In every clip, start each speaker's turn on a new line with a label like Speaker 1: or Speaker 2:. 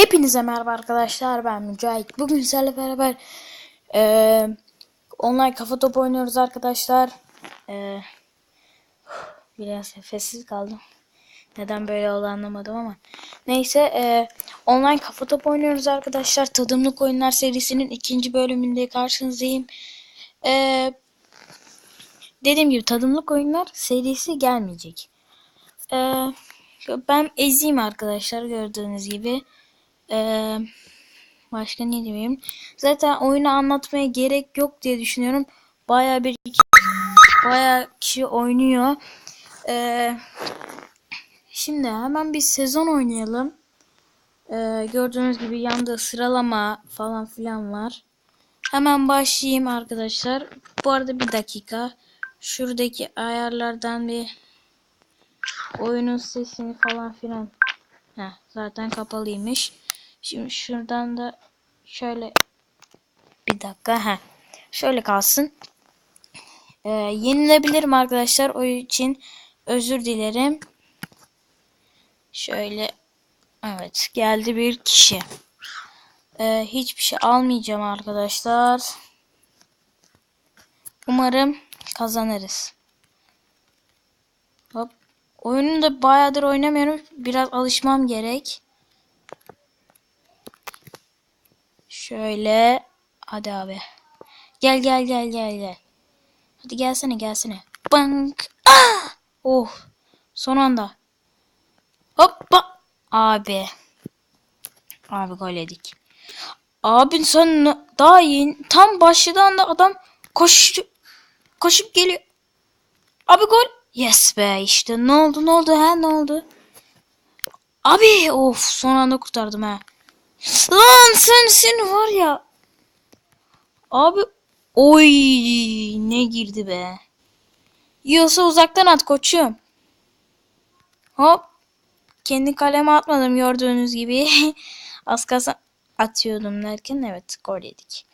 Speaker 1: Hepinize merhaba arkadaşlar ben Mücahit. Bugün sizlerle beraber eee, online kafa topu oynuyoruz arkadaşlar. Eee, biraz nefessiz kaldım. Neden böyle oldu anlamadım ama. Neyse eee, online kafa topu oynuyoruz arkadaşlar. Tadımlık Oyunlar serisinin ikinci bölümünde karşınızdayım. Eee, dediğim gibi tadımlık oyunlar serisi gelmeyecek. Eee, ben eziyim arkadaşlar gördüğünüz gibi. Ee, başka ne diyeyim? Zaten oyunu anlatmaya gerek yok diye düşünüyorum. Baya bir baya kişi oynuyor. Ee, şimdi hemen bir sezon oynayalım. Ee, gördüğünüz gibi yanda sıralama falan filan var. Hemen başlayayım arkadaşlar. Bu arada bir dakika. Şuradaki ayarlardan bir oyunun sesini falan filan. Heh, zaten kapalıymış. Şimdi şuradan da şöyle bir dakika ha şöyle kalsın. Ee, yenilebilirim arkadaşlar. O için özür dilerim. Şöyle evet geldi bir kişi. Ee, hiçbir şey almayacağım arkadaşlar. Umarım kazanırız. Hop. Oyunu da bayağıdır oynamıyorum. Biraz alışmam gerek. Şöyle. Hadi abi. Gel gel gel gel gel. Hadi gelsene gelsene. Bank. Ah! Oh. Son anda. Hoppa. Abi. Abi gol yedik. Abi sen daha iyi. Tam başladığı anda adam koş koşup geliyor. Abi gol. Yes be işte ne oldu ne oldu ha ne oldu? Abi of son anda kurtardım ha. Lan sen sen var ya. Abi oy ne girdi be. Yiyorsa uzaktan at koçum. Hop. Kendi kaleme atmadım gördüğünüz gibi. Az kalsın atıyordum derken evet gol yedik.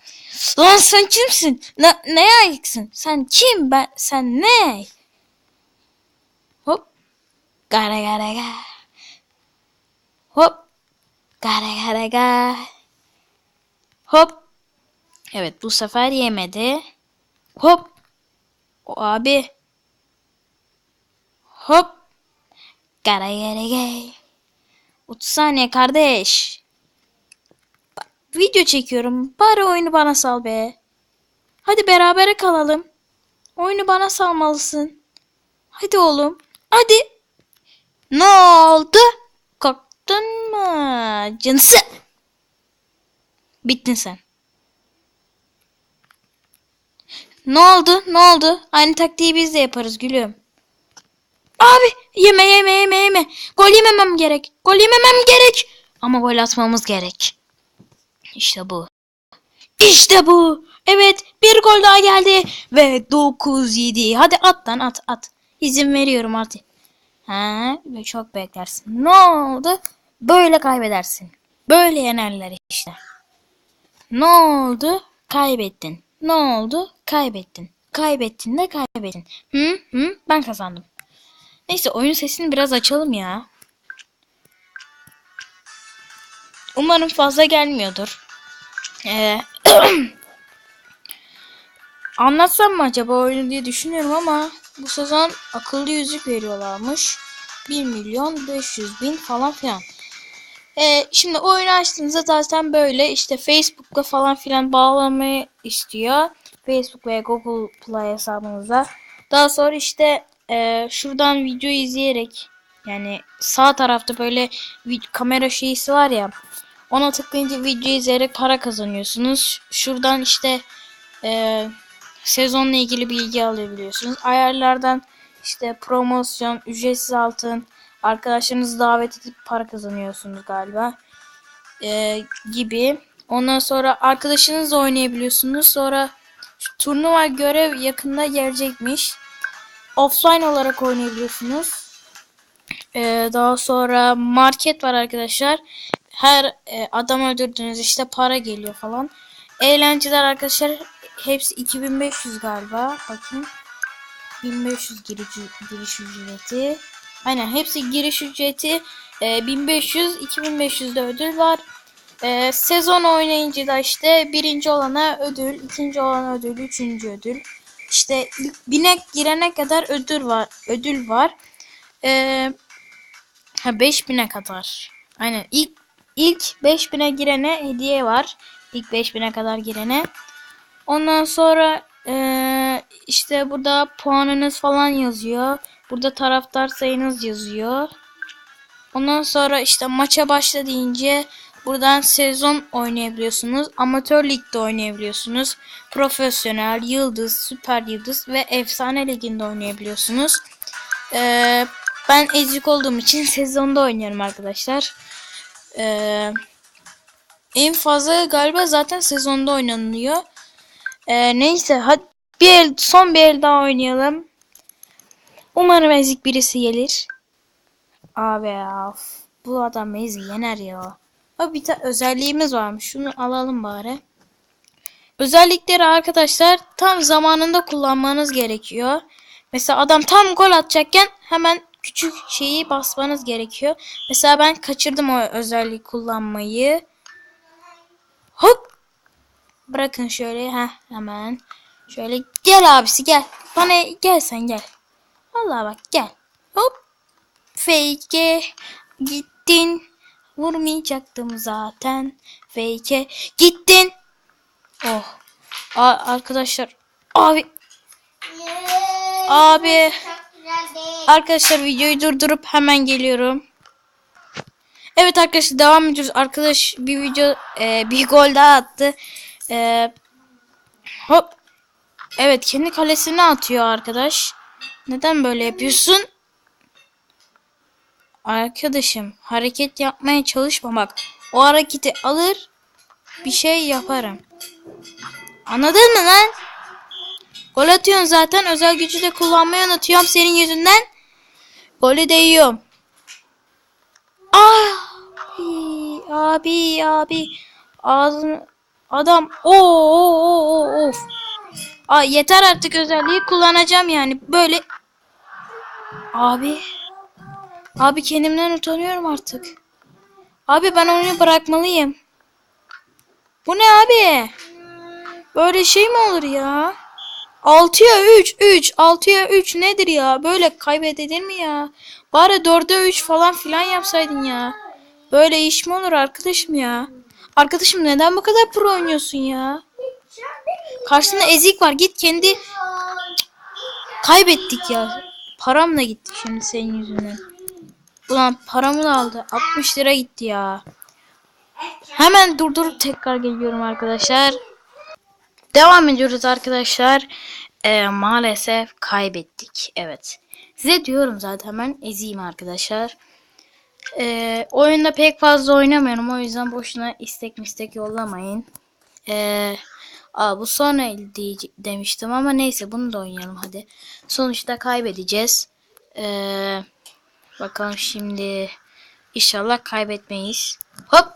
Speaker 1: Lan sen kimsin? Ne, ne ayıksın? Sen kim? Ben sen ne? Hop. Gara gara gara. Hop. Gara gara gara. Hop. Evet bu sefer yemedi. Hop. O abi. Hop. Gara gara gara. 30 saniye kardeş. Bak, video çekiyorum. Bari oyunu bana sal be. Hadi berabere kalalım. Oyunu bana salmalısın. Hadi oğlum. Hadi. Ne oldu? Korktun Cinsi. Bittin sen. Ne oldu? Ne oldu? Aynı taktiği biz de yaparız gülüm. Abi yeme yeme yeme yeme. Gol yememem gerek. Gol yememem gerek. Ama gol atmamız gerek. İşte bu. İşte bu. Evet bir gol daha geldi. Ve 9-7. Hadi at lan at at. İzin veriyorum artık. Ha, çok beklersin. Ne oldu? Böyle kaybedersin. Böyle yenerler işte. Ne oldu? Kaybettin. Ne oldu? Kaybettin. Kaybettin de kaybettin. Hı? Hı? Ben kazandım. Neyse oyun sesini biraz açalım ya. Umarım fazla gelmiyordur. Ee, anlatsam mı acaba oyunu diye düşünüyorum ama bu sezon akıllı yüzük veriyorlarmış. 1 milyon 500 bin falan filan. Ee, şimdi oyunu açtığınızda zaten böyle işte Facebook'la falan filan bağlamayı istiyor. Facebook veya Google Play hesabınıza. Daha sonra işte e, şuradan video izleyerek yani sağ tarafta böyle kamera şeysi var ya ona tıklayınca video izleyerek para kazanıyorsunuz. Şuradan işte e, sezonla ilgili bilgi alabiliyorsunuz. Ayarlardan işte promosyon, ücretsiz altın, arkadaşlarınızı davet edip para kazanıyorsunuz galiba. E, gibi. Ondan sonra arkadaşınızla oynayabiliyorsunuz. Sonra turnuva görev yakında gelecekmiş. Offline olarak oynayabiliyorsunuz. Ee, daha sonra market var arkadaşlar. Her e, adam öldürdüğünüz işte para geliyor falan. Eğlenceler arkadaşlar hepsi 2500 galiba. Bakayım. 1500 giriş, giriş ücreti. Aynen hepsi giriş ücreti. E, 1500 2500 de ödül var. Ee, sezon oynayınca da işte birinci olana ödül, ikinci olana ödül, üçüncü ödül. İşte ilk bine girene kadar ödül var. Ödül var. Ee, ha 5000'e kadar. Aynen ilk ilk 5000'e girene hediye var. İlk 5000'e kadar girene. Ondan sonra eee, işte burada puanınız falan yazıyor. Burada taraftar sayınız yazıyor. Ondan sonra işte maça başla deyince buradan sezon oynayabiliyorsunuz. Amatör ligde oynayabiliyorsunuz. Profesyonel, yıldız, süper yıldız ve efsane liginde oynayabiliyorsunuz. Eee, ben ezik olduğum için sezonda oynuyorum arkadaşlar. Eee, en fazla galiba zaten sezonda oynanıyor. Ee, neyse hadi bir el, son bir el daha oynayalım. Umarım ezik birisi gelir. Abi ya of, bu adam ezik yener ya. Abi bir tane özelliğimiz varmış. Şunu alalım bari. Özellikleri arkadaşlar tam zamanında kullanmanız gerekiyor. Mesela adam tam gol atacakken hemen küçük şeyi basmanız gerekiyor. Mesela ben kaçırdım o özelliği kullanmayı. Hop Bırakın şöyle ha hemen. Şöyle gel abisi gel. Bana gel sen gel. Vallahi bak gel. Hop. Fake gittin. Vurmayacaktım zaten. Fake gittin. Oh. A arkadaşlar. Abi. Abi. Arkadaşlar videoyu durdurup hemen geliyorum. Evet arkadaşlar devam ediyoruz. Arkadaş bir video e, bir gol daha attı. E, hop. Evet kendi kalesine atıyor arkadaş. Neden böyle yapıyorsun? Arkadaşım hareket yapmaya çalışma bak. O hareketi alır bir şey yaparım. Anladın mı lan? Gol atıyorsun zaten özel gücü de kullanmayı unutuyorum senin yüzünden. Golü de yiyorum. Ah! Abi, abi. Ağzını adam o o o of. Ay yeter artık özelliği kullanacağım yani. Böyle Abi. Abi kendimden utanıyorum artık. Abi ben onu bırakmalıyım. Bu ne abi? Böyle şey mi olur ya? 6'ya 3 3 6'ya 3 nedir ya? Böyle kaybedilir mi ya? Bari 4'e 3 falan filan yapsaydın ya. Böyle iş mi olur arkadaşım ya? Arkadaşım neden bu kadar pro oynuyorsun ya? Karşında ezik var. Git kendi kaybettik ya. Param da gitti şimdi senin yüzünden. Ulan paramı da aldı. 60 lira gitti ya. Hemen durdurup tekrar geliyorum arkadaşlar. Devam ediyoruz arkadaşlar. Ee, maalesef kaybettik. Evet. Size diyorum zaten ben eziyim arkadaşlar. Ee, oyunda pek fazla oynamıyorum. O yüzden boşuna istek mistek yollamayın. Ee, aa, bu son el demiştim ama neyse bunu da oynayalım hadi. Sonuçta kaybedeceğiz. Ee, bakalım şimdi. İnşallah kaybetmeyiz. Hop.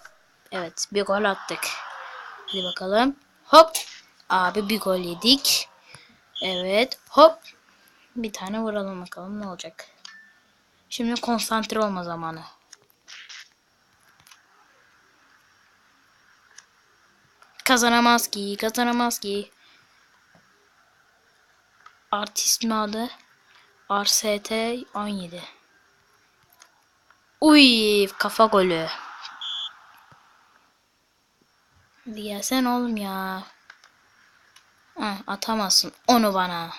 Speaker 1: Evet bir gol attık. Hadi bakalım. Hop. Abi bir gol yedik. Evet. Hop. Bir tane vuralım bakalım ne olacak. Şimdi konsantre olma zamanı. Kazanamaz ki, kazanamaz ki. Artist mi adı? RST 17. Uy, kafa golü. Hadi gelsene oğlum ya. Heh, atamazsın onu bana.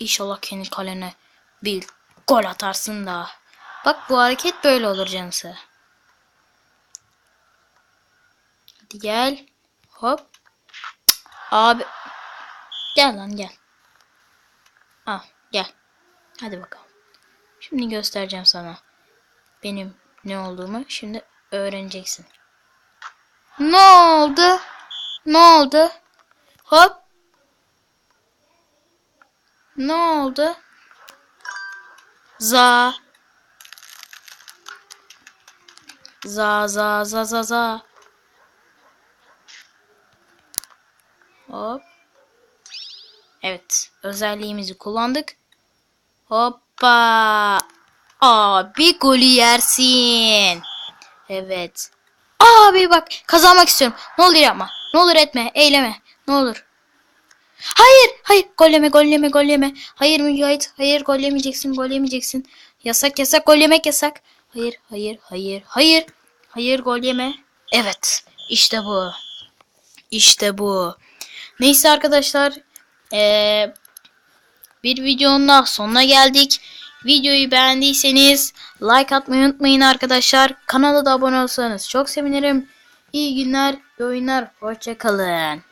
Speaker 1: İnşallah kendi kalene bir gol atarsın da. Bak bu hareket böyle olur canısı. Hadi gel. Hop. Abi. Gel lan gel. Al gel. Hadi bakalım. Şimdi göstereceğim sana. Benim ne olduğumu şimdi öğreneceksin. Ne oldu? Ne oldu? Hop. Ne oldu? Za. Za za za za za. Hop. Evet. Özelliğimizi kullandık. Hoppa. Aa bir golü yersin. Evet. Abi bak kazanmak istiyorum. Ne olur yapma. Ne olur etme. Eyleme. Ne olur. Hayır. Hayır. Golleme golleme golleme. Hayır Mücahit. Hayır gollemeyeceksin. Gollemeyeceksin. Yasak yasak. Gol yemek yasak. Hayır. Hayır. Hayır. Hayır. Hayır gol yeme. Evet. İşte bu. İşte bu. Neyse arkadaşlar. Eee bir videonun daha sonuna geldik. Videoyu beğendiyseniz like atmayı unutmayın arkadaşlar. Kanala da abone olsanız çok sevinirim. İyi günler, iyi oyunlar. Hoşçakalın.